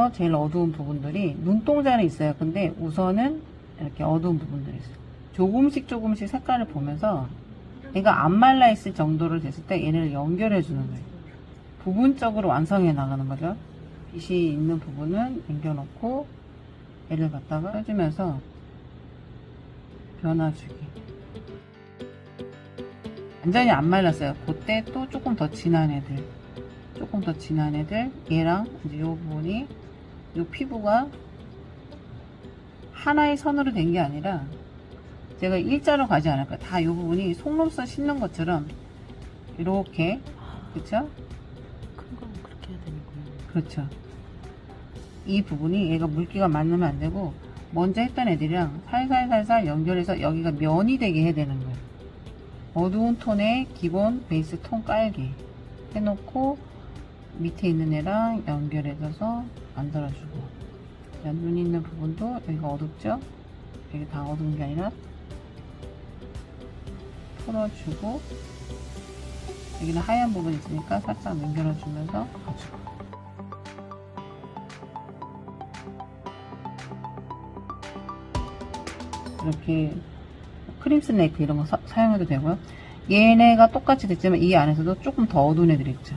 이 눈에서 제일 어두운 부분들이 눈동자는 있어요. 근데 우선은 이렇게 어두운 부분들이 있어요. 조금씩 조금씩 색깔을 보면서 얘가 안 말라 있을 정도를 됐을 때 얘네를 연결해 주는 거예요. 부분적으로 완성해 나가는 거죠. 빛이 있는 부분은 남겨놓고 얘를 갖다가 해주면서 변화주기. 완전히 안 말랐어요. 그때 또 조금 더 진한 애들. 조금 더 진한 애들. 얘랑 이제 요 부분이, 요 피부가 하나의 선으로 된 게 아니라 제가 일자로 가지 않을 거예요. 다요 부분이 속눈썹 씹는 것처럼 이렇게, 그쵸? 큰건 그렇게 해야 되는구나. 그렇죠. 이 부분이 얘가 물기가 많으면 안 되고 먼저 했던 애들이랑 살살살살 연결해서 여기가 면이 되게 해야 되는 거예요. 어두운 톤의 기본 베이스 톤 깔기 해놓고 밑에 있는 애랑 연결해줘서 만들어주고 눈 있는 부분도 여기가 어둡죠? 여기 다 어두운 게 아니라 풀어주고 여기는 하얀 부분 있으니까 살짝 연결해주면서 가지고 이렇게 크림 스네이크 이런 거 사, 용해도 되고요. 얘네가 똑같이 됐지만 이 안에서도 조금 더 어두운 애들이 있죠.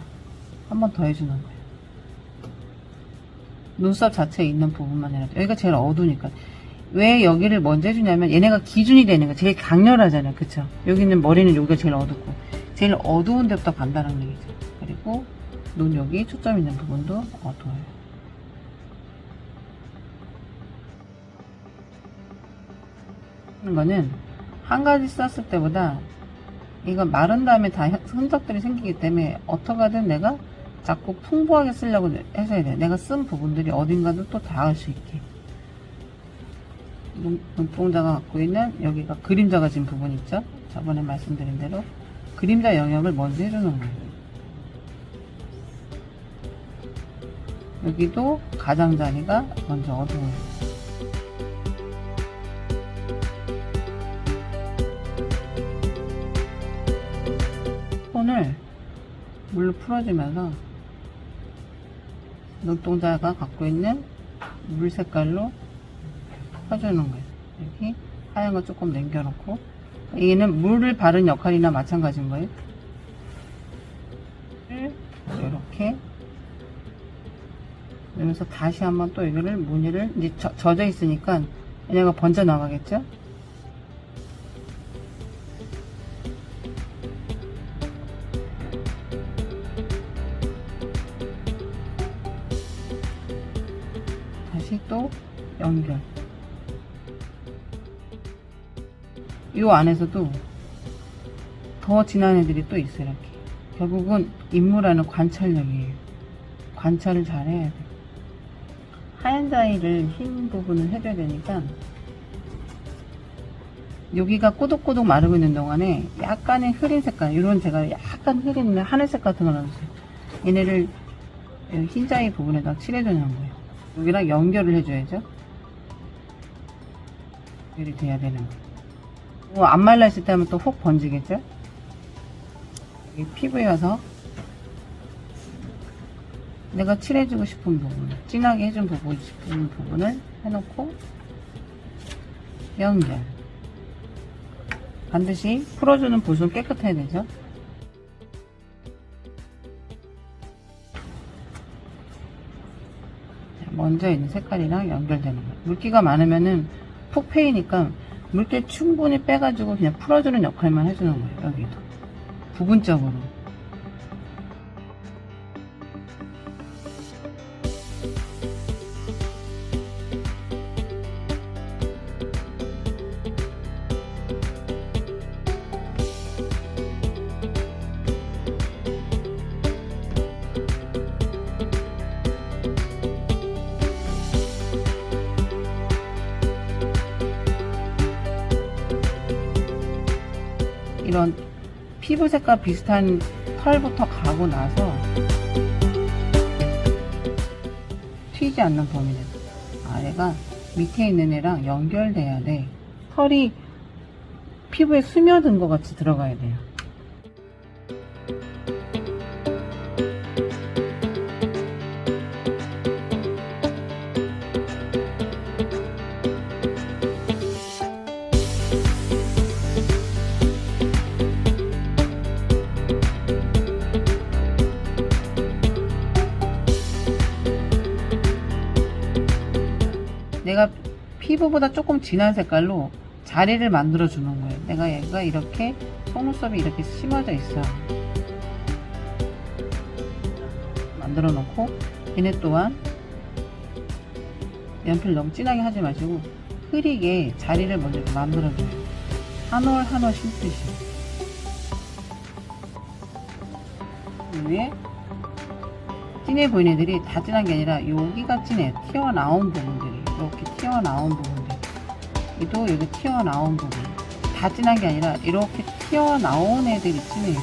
한 번 더 해주는 거예요. 눈썹 자체에 있는 부분만 해도 여기가 제일 어두우니까 왜 여기를 먼저 해주냐면 얘네가 기준이 되는 거 제일 강렬하잖아요. 그쵸? 여기는 머리는 여기가 제일 어둡고 제일 어두운 데부터 간다는 얘기죠. 그리고 눈 여기 초점 있는 부분도 어두워요. 하는 거는 한 가지 썼을 때보다 이거 마른 다음에 다 흔적들이 생기기 때문에 어떻게 하든 내가 자꾸 풍부하게 쓰려고 해서 해야 돼. 내가 쓴 부분들이 어딘가도 또 닿을 수 있게. 눈, 눈동자가 갖고 있는 여기가 그림자가 진 부분 있죠? 저번에 말씀드린 대로 그림자 영역을 먼저 해주는 거예요. 여기도 가장자리가 먼저 어두워요. 손을 물로 풀어주면서 눈동자가 갖고 있는 물 색깔로 펴주는 거예요. 이렇게 하얀 거 조금 남겨놓고 얘는 물을 바른 역할이나 마찬가지인 거예요. 이렇게 그러면서 다시 한번 또 이거를 무늬를 이제 젖- 젖어 있으니까 얘네가 번져 나가겠죠? 다시 또 연결. 이 안에서도 더 진한 애들이 또 있어요, 이렇게. 결국은 인물하는 관찰력이에요. 관찰을 잘 해야 돼. 하얀 자위를 흰 부분을 해줘야 되니까 여기가 꼬독꼬독 마르고 있는 동안에 약간의 흐린 색깔, 이런 제가 약간 흐린 하늘색 같은 걸 넣어주세요. 얘네를 흰 자위 부분에다 칠해주는 거예요. 여기랑 연결을 해줘야죠. 연결이 돼야 되는 거예요. 뭐안 말랐을 때 하면 또 혹 번지겠죠? 여기 피부에 와서 내가 칠해주고 싶은 부분, 진하게 해준 부분, 싶은 부분을 해놓고 연결. 반드시 풀어주는 붓은 깨끗해야 되죠. 자, 먼저 있는 색깔이랑 연결되는 거예요. 물기가 많으면은 푹 패이니까 물기 충분히 빼가지고 그냥 풀어주는 역할만 해주는 거예요. 여기도 부분적으로. 피부 색깔 비슷한 털부터 가고 나서 튀지 않는 범위 내에서 아래가 밑에 있는 애랑 연결돼야 돼. 털이 피부에 스며든 것 같이 들어가야 돼요. 피부보다 조금 진한 색깔로 자리를 만들어 주는 거예요. 내가 얘가 이렇게 속눈썹이 이렇게 심어져 있어. 만들어 놓고 얘네 또한 연필 너무 진하게 하지 마시고 흐리게 자리를 먼저 만들어줘요. 한 올 한 올 심듯이. 그 위에 진해 보이는 애들이 다 진한 게 아니라 여기가 진해 튀어나온 부분들 이 이렇게 튀어나온 부분들. 이도 여기 튀어나온 부분. 다 진한 게 아니라 이렇게 튀어나온 애들이 진해요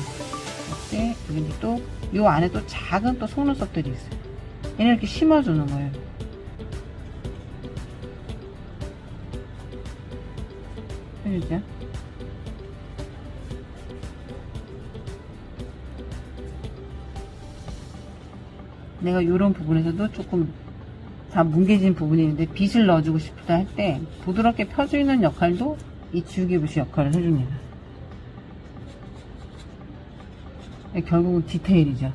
이때 여기 또요 안에 또 작은 또 속눈썹들이 있어요. 얘는 이렇게 심어주는 거예요. 해주죠 내가 이런 부분에서도 조금 다 뭉개진 부분이 있는데 빗을 넣어주고 싶다 할 때 부드럽게 펴주는 역할도 이 지우개 붓이 역할을 해줍니다. 네, 결국은 디테일이죠.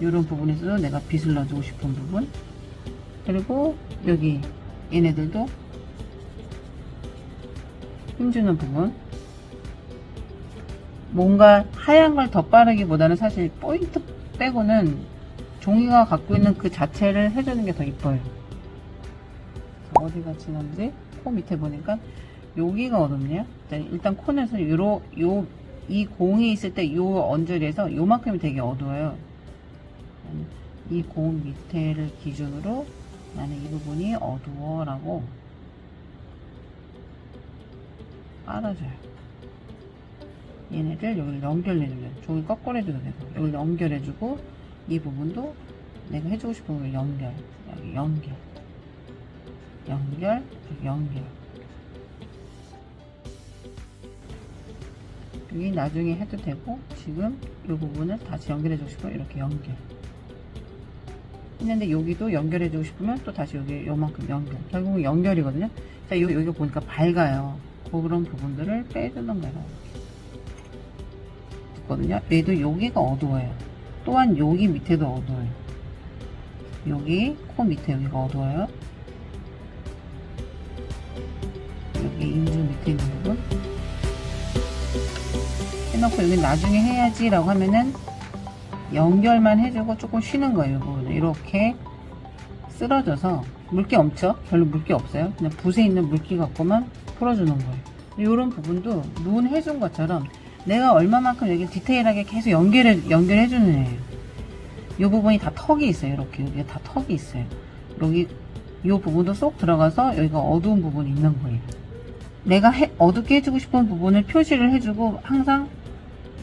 이런 부분에서도 내가 빗을 넣어주고 싶은 부분 그리고 여기 얘네들도 힘주는 부분 뭔가 하얀 걸 덧바르기보다는 사실 포인트 빼고는 종이가 갖고 있는 그 자체를 해주는 게 더 이뻐요. 어디가 진한지 코 밑에 보니까 여기가 어둡네요. 자, 일단 콘에서 요로 요 이 공이 있을 때 요 언저리에서 요만큼이 되게 어두워요. 이 공 밑에를 기준으로 나는 이 부분이 어두워라고 빨아줘요. 얘네를 여기 연결해주면 종이 거꾸로 해줘도 되고 여기 연결해주고 이 부분도 내가 해주고 싶은 걸 연결. 여기 연결. 연결 연결. 여기 나중에 해도 되고 지금 이 부분을 다시 연결해주고 싶으면 이렇게 연결. 했는데 여기도 연결해주고 싶으면 또 다시 여기 요만큼 연결. 결국은 연결이거든요. 자 여기, 여기 보니까 밝아요. 그런 부분들을 빼주는 거예요. 있거든요. 얘도 여기가 어두워요 또한 여기 밑에도 어두워요. 여기 코 밑에 여기가 어두워요. 여기 인중 밑에 있는 부분 해놓고 여기 나중에 해야지 라고 하면은 연결만 해주고 조금 쉬는 거예요. 이 부분을 이렇게 쓸어줘서 물기 없죠? 별로 물기 없어요. 그냥 붓에 있는 물기 갖고만 풀어주는 거예요. 이런 부분도 눈 해준 것처럼 내가 얼마만큼 여기 디테일하게 계속 연결해, 연결해 주는 애예요. 이 부분이 다 턱이 있어요. 이렇게. 여기 다 턱이 있어요. 여기, 이 부분도 쏙 들어가서 여기가 어두운 부분이 있는 거예요. 내가 해- 어둡게 해주고 싶은 부분을 표시를 해주고 항상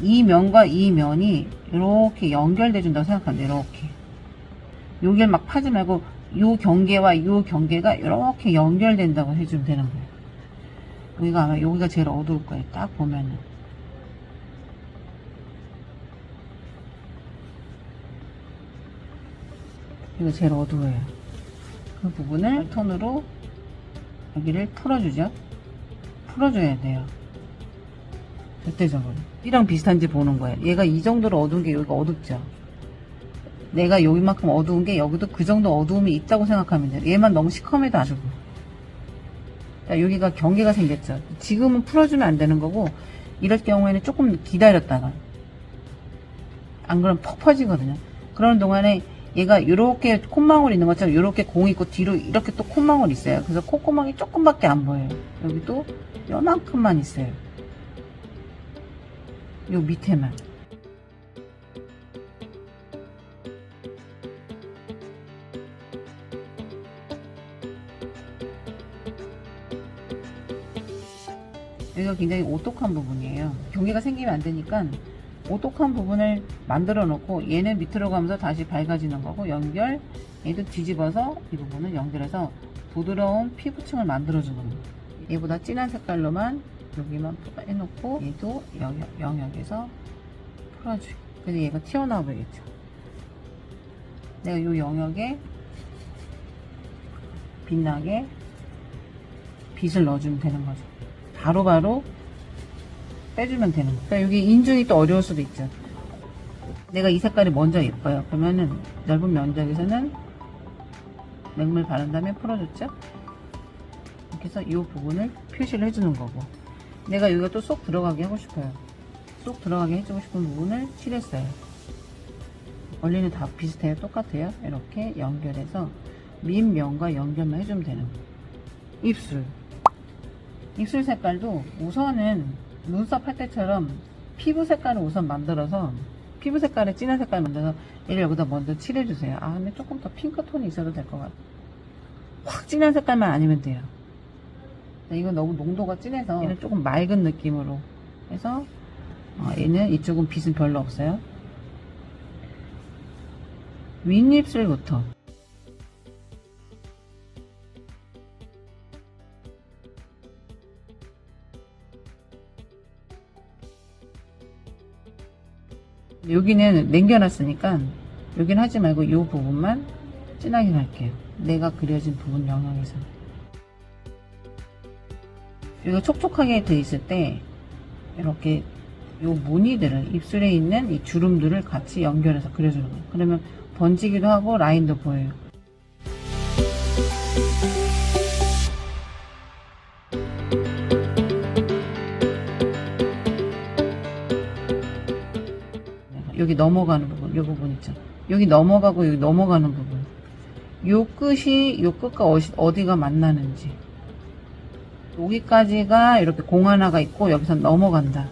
이 면과 이 면이 이렇게 연결돼 준다고 생각하면 돼요. 이렇게. 여기를 막 파지 말고 요 경계와 요 경계가 이렇게 연결된다고 해주면 되는 거예요. 여기가 아마 여기가 제일 어두울 거예요. 딱 보면은. 이거 제일 어두워요. 그 부분을 톤으로 여기를 풀어주죠. 풀어줘야 돼요. 절대적으로. 이랑 비슷한지 보는 거예요. 얘가 이 정도로 어두운 게 여기가 어둡죠. 내가 여기만큼 어두운 게 여기도 그 정도 어두움이 있다고 생각하면 돼요. 얘만 너무 시커매도 안 주고. 자, 여기가 경계가 생겼죠. 지금은 풀어주면 안 되는 거고, 이럴 경우에는 조금 기다렸다가. 안 그러면 퍽 퍼지거든요. 그러는 동안에 얘가 이렇게 콧망울 있는 것처럼 이렇게 공 있고 뒤로 이렇게 또 콧망울 있어요. 그래서 콧구멍이 조금밖에 안 보여요. 여기도 요만큼만 있어요. 요 밑에만. 여기가 굉장히 오똑한 부분이에요. 경계가 생기면 안 되니까 오똑한 부분을 만들어 놓고 얘는 밑으로 가면서 다시 밝아지는 거고 연결 얘도 뒤집어서 이 부분을 연결해서 부드러운 피부층을 만들어 주는 거예요. 얘보다 진한 색깔로만 여기만 해놓고 얘도 영역, 영역에서 풀어주고 그래서 얘가 튀어나와 보이겠죠. 내가 이 영역에 빛나게 빛을 넣어주면 되는 거죠. 바로바로 빼주면 되는 거예요. 그러니까 여기 인중이 또 어려울 수도 있죠. 내가 이 색깔이 먼저 예뻐요. 그러면은 넓은 면적에서는 맹물 바른 다음에 풀어줬죠. 해서 이 부분을 표시를 해주는 거고 내가 여기가 또 쏙 들어가게 하고 싶어요 쏙 들어가게 해주고 싶은 부분을 칠했어요 원리는 다 비슷해요 똑같아요 이렇게 연결해서 밑면과 연결만 해주면 되는 거예요 입술 입술 색깔도 우선은 눈썹 할 때처럼 피부 색깔을 우선 만들어서 피부 색깔을 진한 색깔 만들어서 얘를 여기다 먼저 칠해주세요. 아 근데 조금 더 핑크톤이 있어도 될 것 같아 확 진한 색깔만 아니면 돼요. 이건 너무 농도가 진해서 얘는 조금 맑은 느낌으로 해서 어, 얘는 이쪽은 빛은 별로 없어요. 윗입술부터 여기는 남겨놨으니까 여기는 하지 말고 이 부분만 진하게 갈게요. 내가 그려진 부분 영역에서. 여기가 촉촉하게 돼 있을 때 이렇게 요 무늬들을 입술에 있는 이 주름들을 같이 연결해서 그려주는 거예요. 그러면 번지기도 하고 라인도 보여요 여기 넘어가는 부분, 이 부분 있죠. 여기 넘어가고 여기 넘어가는 부분. 요 끝이 요 끝과 어디가 만나는지. 여기까지가 이렇게 공 하나가 있고 여기서 넘어간다.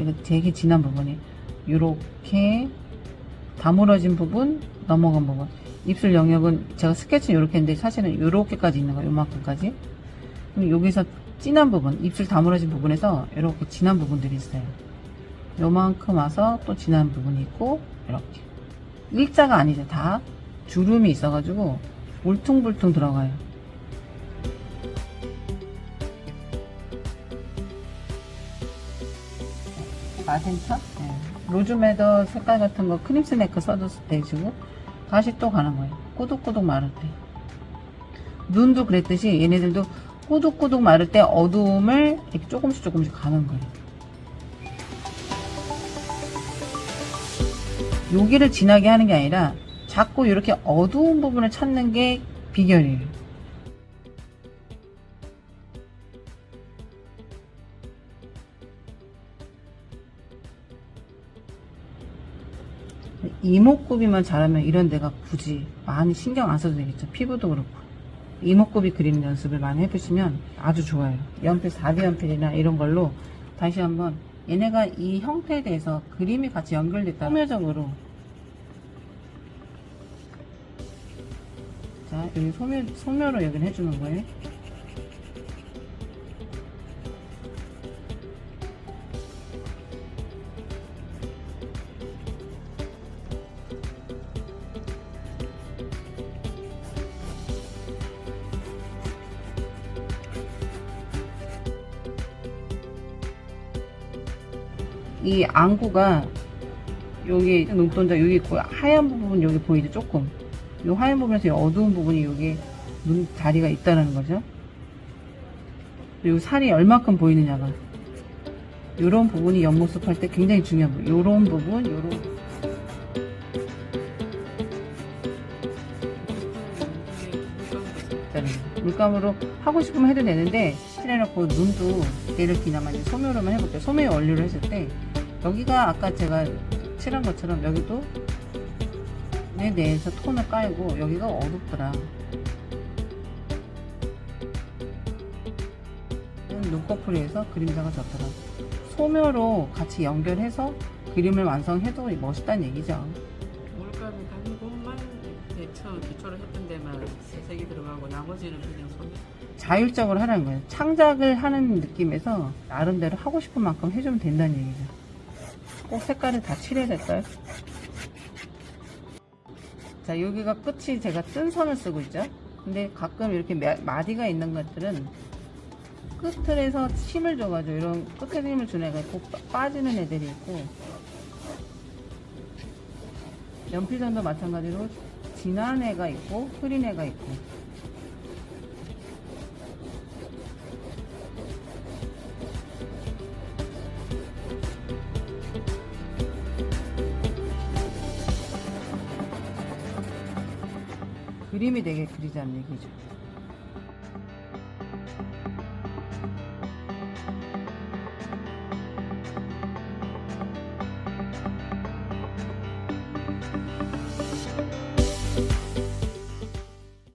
이거 되게 진한 부분이 이렇게 다물어진 부분, 넘어간 부분. 입술 영역은 제가 스케치 이렇게 했는데 사실은 이렇게까지 있는 거예요. 요만큼까지. 그럼 여기서 진한 부분, 입술 다물어진 부분에서 이렇게 진한 부분들이 있어요. 요만큼 와서 또 진한 부분이 있고 이렇게. 일자가 아니죠 다. 주름이 있어가지고 울퉁불퉁 들어가요. 마젠타 네. 로즈메더 색깔 같은 거 크림스 네크 써줬을 때 주고 다시 또 가는 거예요. 꼬독꼬독 마를 때. 눈도 그랬듯이 얘네들도 꼬독꼬독 마를 때 어두움을 이렇게 조금씩 조금씩 가는 거예요 여기를 진하게 하는 게 아니라 자꾸 이렇게 어두운 부분을 찾는 게 비결이에요. 이목구비만 잘하면 이런 데가 굳이 많이 신경 안 써도 되겠죠. 피부도 그렇고. 이목구비 그리는 연습을 많이 해보시면 아주 좋아요. 연필 4B 연필이나 이런 걸로 다시 한번 얘네가 이 형태에 대해서 그림이 같이 연결됐다. 소묘적으로 자 여기 소묘 소묘로 여기는 해주는 거예요. 이 안구가 여기 눈동자 여기 있고 하얀 부분 여기 보이죠 조금 이 하얀 부분에서 이 어두운 부분이 여기 눈 다리가 있다는 거죠? 그리고 살이 얼마큼 보이느냐가. 이런 부분이 옆모습 할 때 굉장히 중요한 부분. 이런 부분 요런. 물감으로 하고 싶으면 해도 되는데 칠해놓고 눈도 이제 소묘로만 해볼게요. 소묘 원리로 했을 때 여기가 아까 제가 칠한 것처럼 여기도 내 내에서 톤을 깔고 여기가 어둡더라. 눈꺼풀에서 그림자가 졌더라. 소묘로 같이 연결해서 그림을 완성해도 멋있다는 얘기죠. 물감이 한 곳만 대처 기초를 했던 데만 색이 들어가고 나머지는 그냥 손. 자율적으로 하라는 거예요. 창작을 하는 느낌에서 나름대로 하고 싶은 만큼 해주면 된다는 얘기죠. 꼭 색깔을 다 칠해야 될까요? 자 여기가 끝이 제가 뜬 선을 쓰고 있죠. 근데 가끔 이렇게 마- 마디가 있는 것들은 끝을에서 힘을 줘가지고 이런 끝에 힘을 주는 애가 있고 빠- 빠지는 애들이 있고 연필선도 마찬가지로 진한 애가 있고 흐린 애가 있고 그림이 되게 그리자는 얘기죠.